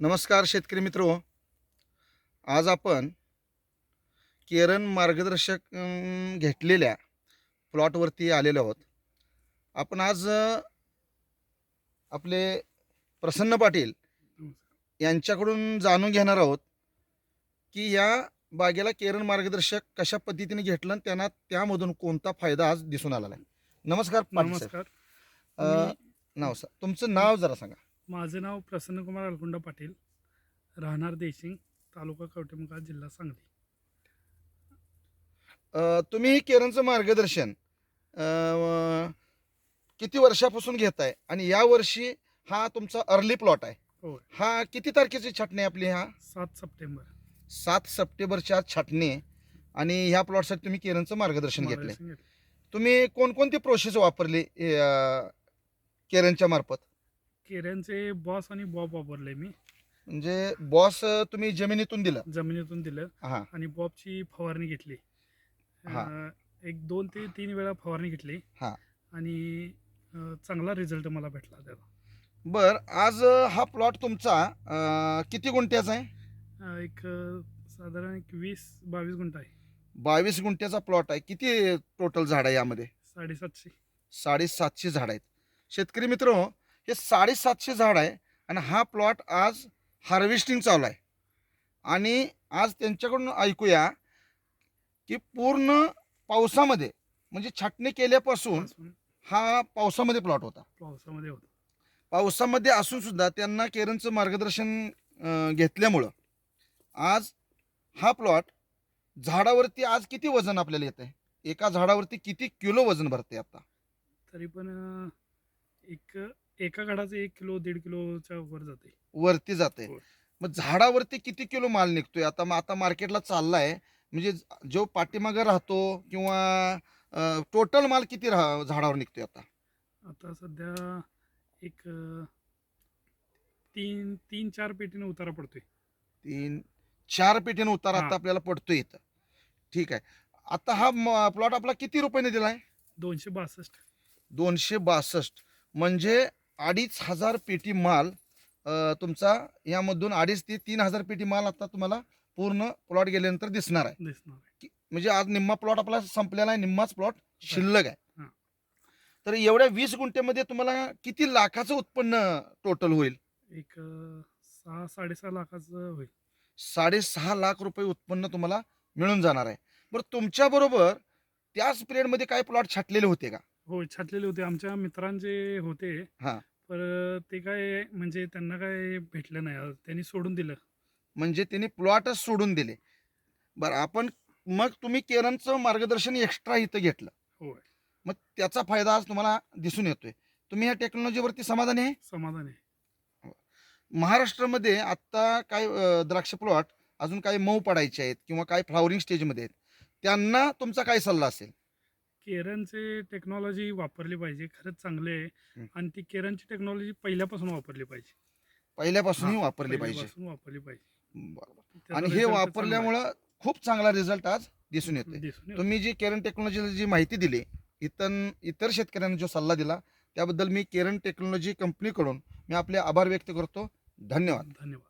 नमस्कार शेतकरी मित्र. आज आपण केरन मार्गदर्शक घेतलेल्या प्लॉटवरती आलेलो आहोत. आपण आज आपले प्रसन्न पाटील यांच्याकडून जाणून घेणार आहोत की या बागेला केरन मार्गदर्शक कशा पद्धतीने घेतलं आणि त्यांना त्यामधून कोणता फायदा आज दिसून आलेला आहे. नमस्कार. नमस्कार. नाव सा तुमचं नाव जरा सांगा. माझं नाव प्रसन्नकुमार अलकुंडा पाटील राहणार देशिंग तालुका कवटेमका जिल्हा सांगली. अ, तुम्ही हे केरनचं मार्गदर्शन अ, किती वर्षापासून घेताय? आणि या वर्षी हा तुमचा अर्ली प्लॉट आहे. होय. हा किती तारखेची छाटणी आहे आपली हा? सात सप्टेंबर. सात सप्टेंबरच्या छाटणी आहे. आणि ह्या प्लॉटसाठी तुम्ही केरनचं मार्गदर्शन घेतले. मार्गदर्शन घेतलं. तुम्ही कोणकोणती प्रोसेस वापरली अ, केरनच्या मार्फत? केऱ्यांचे बॉस आणि बॉब वापरले मी. म्हणजे बॉस तुम्ही जमिनीतून दिलं. जमिनीतून दिलं. हा. आणि बॉबची फवारणी घेतली. हा. अं, एक दोन ते तीन वेळा फवारणी घेतली. हा. आणि अं, चांगला रिझल्ट मला भेटला त्याचा. बर आज अ, हा प्लॉट तुमचा अ, किती गुंठ्याचा आहे? अं, एक अं, साधारण एक वीस बावीस गुंठ आहे. बावीस गुंठ्याचा प्लॉट आहे. किती टोटल झाड आहे यामध्ये? साडेसातशे. साडेसातशे झाड आहेत. शेतकरी मित्र हे साडेसातशे झाड आहे आणि हा प्लॉट आज हार्वेस्टिंग चालू आहे. आणि आज त्यांच्याकडून ऐकूया की पूर्ण पावसामध्ये म्हणजे छाटणी केल्यापासून पासून हा पावसामध्ये प्लॉट होता. पावसामध्ये होतं. पावसामध्ये असून सुद्धा त्यांना केरनचं मार्गदर्शन घेतल्यामुळं आज हा प्लॉट झाडावरती आज किती वजन आपल्याला येत आहे एका झाडावरती किती किलो वजन भरते आता? तरी पण एक एका घडाचं एक किलो दीड किलोच्या वर जाते. वरती जाते. होय. मग झाडावरती किती किलो माल निघतोय? आता आता मार्केटला चाललाय. म्हणजे जो पाठीमागं राहतो किंवा टोटल माल किती राह झाडावर निघतोय आता? आता सध्या एक अं, तीन तीन चार पेटीने उतारा पडतोय. तीन चार पेटीने उतार आता. आपल्याला पडतोय इथं. ठीक आहे. आता हा प्लॉट आपला किती रुपयाने दिलाय? दोनशे बासष्ट. दोनशे बासष्ट. म्हणजे अडीच हजार पेटी माल तुमचा यामधून अडीच ते तीन हजार पेटी माल आता तुम्हाला पूर्ण प्लॉट गेल्यानंतर दिसणार आहे. म्हणजे आज निम्मा प्लॉट आपला संपलेला आहे निम्माच प्लॉट शिल्लक आहे. तर एवढ्या वीस गुंठ्यामध्ये तुम्हाला किती लाखाचं उत्पन्न टोटल होईल? एक सहा साडेसहा लाखाचं होईल. साडेसहा लाख रुपये उत्पन्न तुम्हाला मिळून जाणार आहे. बरं तुमच्या बरोबर त्याच पिरियडमध्ये काही प्लॉट छाटलेले होते का? हो छाटलेले होते. आमच्या मित्रांचे होते. हा. पर ते काय म्हणजे त्यांना काय भेटलं नाही. त्यांनी सोडून दिलं. म्हणजे त्यांनी प्लॉटच सोडून दिले. बरं आपण मग तुम्ही केरनचं मार्गदर्शन एक्स्ट्रा इथं घेतलं. होय. मग त्याचा फायदा आज तुम्हाला दिसून येतोय. तुम्ही या टेक्नॉलॉजीवरती समाधानी आहे? समाधान आहे. महाराष्ट्रामध्ये आत्ता काय अं, द्राक्ष प्लॉट अजून काही मऊ पडायचे आहेत किंवा काही फ्लावरिंग स्टेजमध्ये आहेत त्यांना तुमचा काय सल्ला असेल? केरनचे टेक्नॉलॉजी वापरली पाहिजे खरंच चांगले आहे. आणि ती केरनची टेक्नॉलॉजी पहिल्यापासून वापरली पाहिजे. पहिल्यापासूनही हा, वापरली पाहिजे. पहिल्यापासून वापरली पाहिजे. बरोबर त्याचा आणि हे result चांगला आहे. वापरल्यामुळं खूप चांगला रिझल्ट आज दिसून येतोय. दिसून येतो. तुम्ही जी केरन टेक्नॉलॉजीला जी माहिती दिली इतर इतर शेतकऱ्यांना जो सल्ला दिला त्याबद्दल मी केरन टेक्नॉलॉजी कंपनीकडून मी आपले आभार व्यक्त करतो. धन्यवाद. धन्यवाद.